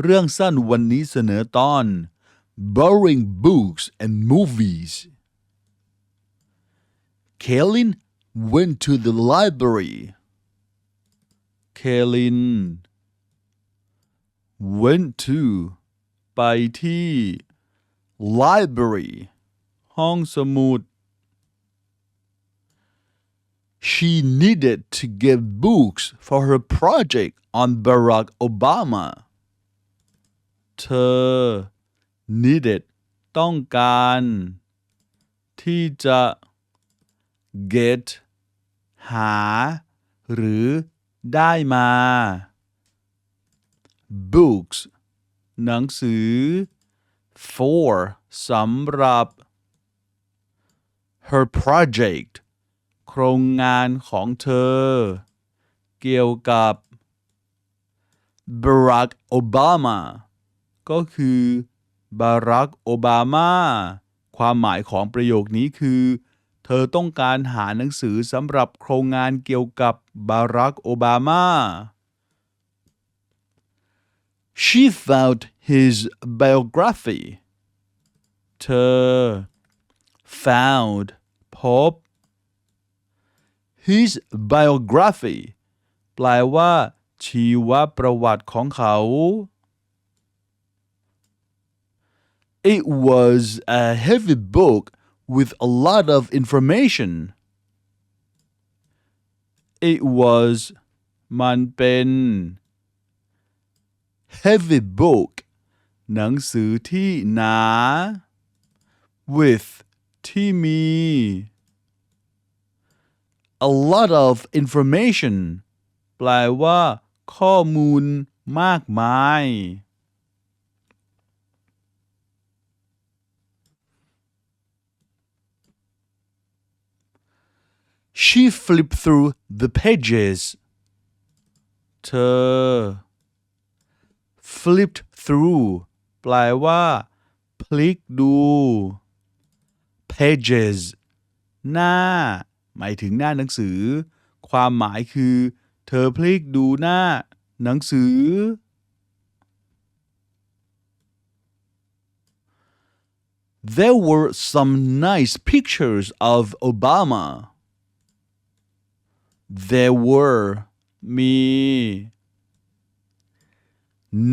เรื่องสั้นวันนี้เสนอตอน borrowing books and movies Kaylin went to the library Kaylin went to ไปที่ library ห้องสมุด She needed to get books for her project on Barack Obama. เธอ needed ต้องการ ที่จะ get หา หรือได้มา books หนังสือ for สำหรับ her project โครงงานของเธอ เกี่ยวกับ Barack Obama ก็คือ Barack Obama ความหมายของประโยคนี้คือ เธอต้องการหาหนังสือสำหรับโครงงานเกี่ยวกับ Barack Obama She found his biography เธอ found พบ his biography แปลว่าชีวประวัติของเขา It was a heavy book with a lot of information. It was มันเป็น heavy book หนังสือที่หนา with ที่มี a lot of information แปลว่า ข้อมูลมากมาย She flipped through the pages เธอ flipped through แปลว่า พลิกดู pages หน้า หมายถึงหน้าหนังสือ ความหมายคือ เธอพลิกดูหน้า หนังสือ There were some nice pictures of Obama. There were มี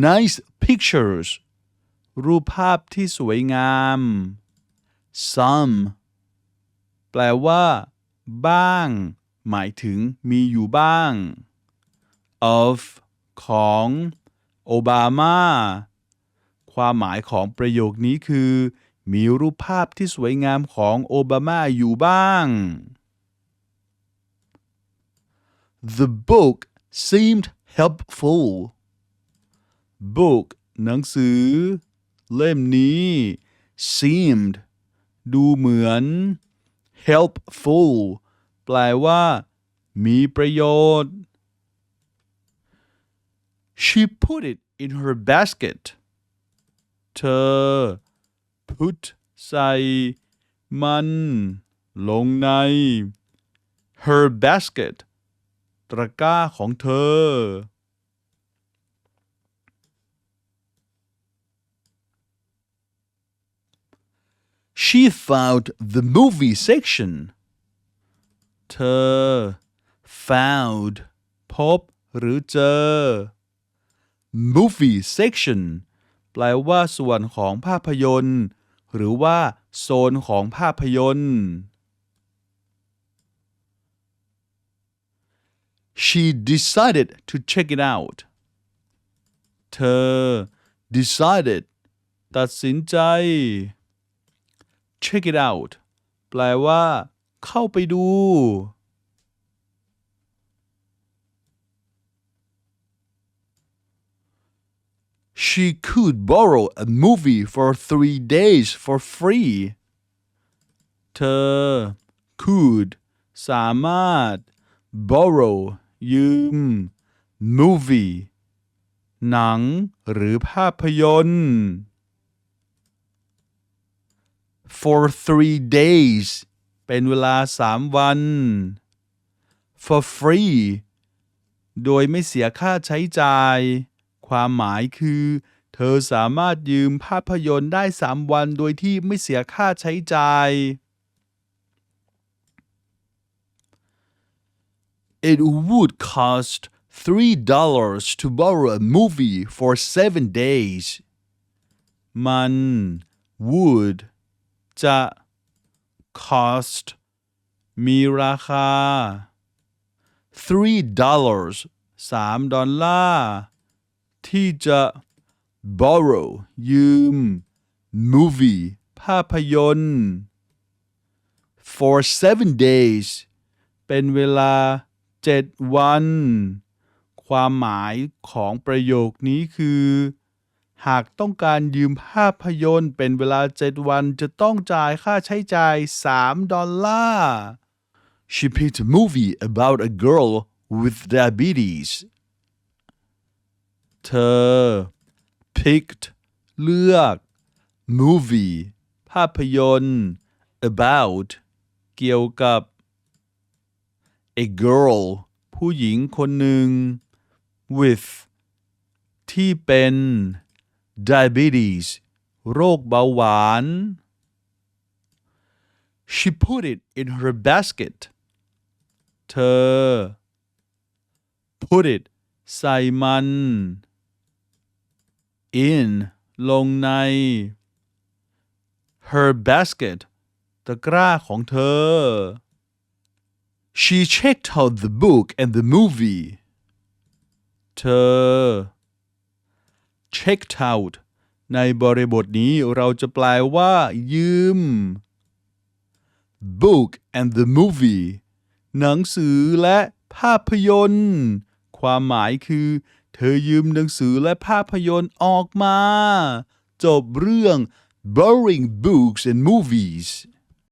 nice pictures รูปภาพที่สวยงาม some แปลว่า บ้าง หมายถึงมีอยู่บ้าง of ของ Obama ความหมายของประโยคนี้คือ มีรูปภาพที่สวยงามของโอบามาอยู่บ้าง The book seemed helpful. Book หนังสือ เล่มนี้ seemed ดูเหมือน helpful แปลว่า มีประโยชน์ She put it in her basket เธอ put ใส่ มัน ลงใน her basket ตะกร้าของเธอ She found the movie section เธอ found พบหรือเจอ movie section แปลว่าส่วนของภาพยนตร์ หรือว่า โซนของภาพยนตร์ She decided to check it out เธอ decided ตัดสินใจ check it out แปลว่า เข้าไปดู She could borrow a movie for three days for free เธอ could สามารถ borrow ยืม movie หนังหรือภาพยนตร์ for three days เป็นเวลาสามวัน for free โดยไม่เสียค่าใช้จ่าย ความหมายคือ เธอสามารถยืมภาพยนตร์ได้3วันโดยที่ไม่เสียค่าใช้จ่าย It would cost $3 to borrow a movie for seven days. มัน would จะ cost มีราคา $3 3 ดอลลาร์ ที่จะ borrow ยืม movie ภาพยนตร์ for seven days เป็นเวลา 7วัน ความหมายของประโยคนี้คือ หากต้องการยืมภาพยนตร์เป็นเวลา7วันจะต้องจ่ายค่าใช้จ่าย3ดอลลาร์ She picked a movie about a girl with diabetes เธอ picked เลือก movie ภาพยนตร์ about เกี่ยวกับ a girl ผู้หญิงคนหนึ่ง with ที่เป็น diabetes โรคเบาหวาน She put it in her basket เธอ put it ใส่มัน in ลงใน her basket ตะกร้าของเธอ She checked out the book and the movie เธอ checked out ในบริบทนี้เราจะแปลว่า ยืม book and the movie หนังสือและภาพยนตร์ ความหมายคือ เธอยืมหนังสือและภาพยนตร์ออกมา จบเรื่อง borrowing books and movies